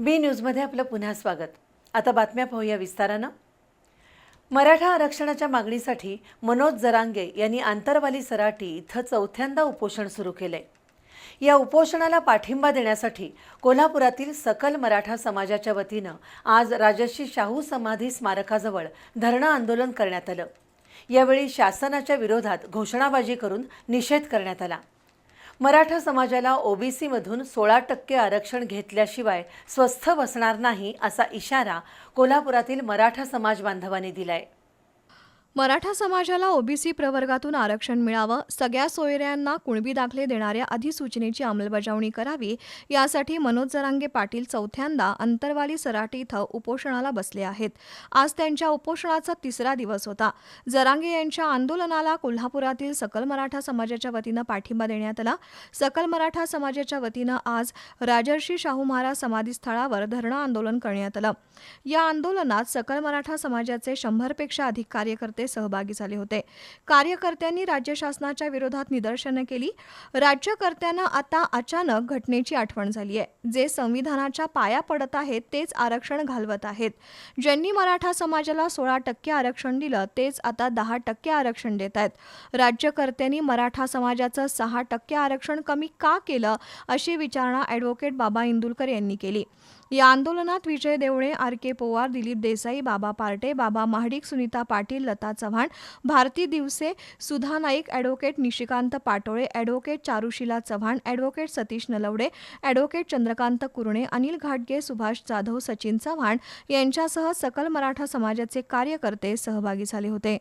बी न्यूजमध्ये आपलं पुन्हा स्वागत. आता बातम्या पाहूया विस्तारानं. मराठा आरक्षणाच्या मागणीसाठी मनोज जरांगे यांनी आंतरवाली सराटी इथं चौथ्यांदा उपोषण सुरू केलंय. या उपोषणाला पाठिंबा देण्यासाठी कोल्हापुरातील सकल मराठा समाजाच्या वतीनं आज राजर्षी शाहू समाधी स्मारकाजवळ धरणं आंदोलन करण्यात आलं. यावेळी शासनाच्या विरोधात घोषणाबाजी करून निषेध करण्यात आला. मराठा समाजाला ओबीसीमधून सोळा टक्के आरक्षण घेतल्याशिवाय स्वस्थ बसणार नाही असा इशारा कोल्हापुरातील मराठा समाज बांधवांनी दिलाय. मराठा समाजाला ओबीसी प्रवर्गातून आरक्षण मिळावं सगळ्या सोयऱ्यांना कुणबी दाखले देणाऱ्या अधिसूचनेची अंमलबजावणी करावी यासाठी मनोज जरांगे पाटील चौथ्यांदा अंतरवाली सराटी इथं उपोषणाला बसले आहेत. आज त्यांच्या उपोषणाचा तिसरा दिवस होता. जरांगे यांच्या आंदोलनाला कोल्हापुरातील सकल मराठा समाजाच्या वतीनं पाठिंबा देण्यात आला. सकल मराठा समाजाच्या वतीनं आज राजर्षी शाहू महाराज समाधीस्थळावर धरणं आंदोलन करण्यात आलं. या आंदोलनात सकल मराठा समाजाचे शंभरपेक्षा अधिक कार्यकर्ते सहभागी झाले होते. कार्यकर्त्यांनी राज्य शासनाच्या विरोधात निदर्शनं केली. राज्यकर्त्यांना आता अचानक घटनेची आठवण झाली आहे. जे संविधानाच्या पाया पडत आहेत तेच आरक्षण घालवत आहेत. ज्यांनी मराठा समाजाला सोळा टक्के आरक्षण दिलं तेच आता दहा टक्के आरक्षण देत आहेत. राज्यकर्त्यांनी मराठा समाजाचं सहा टक्के आरक्षण कमी का केलं अशी विचारणा ॲडव्होकेट बाबा इंदुलकर यांनी केली. या आंदोलनात Vijay Devle R K Powar Dilip Desai Baba Parte Baba Mahadik Sunita Patil Lata Chavan Bharti Divase Sudha Naik advocate Nishikant Patole advocate Charushila Chavan advocate Satish Nalawade advocate Chandrakant Kurane Anil घाटगे सुभाष जाधव सचिन चव्हाण यांच्यासह सकल मराठा समाजाचे कार्यकर्ते सहभागी झाले होते.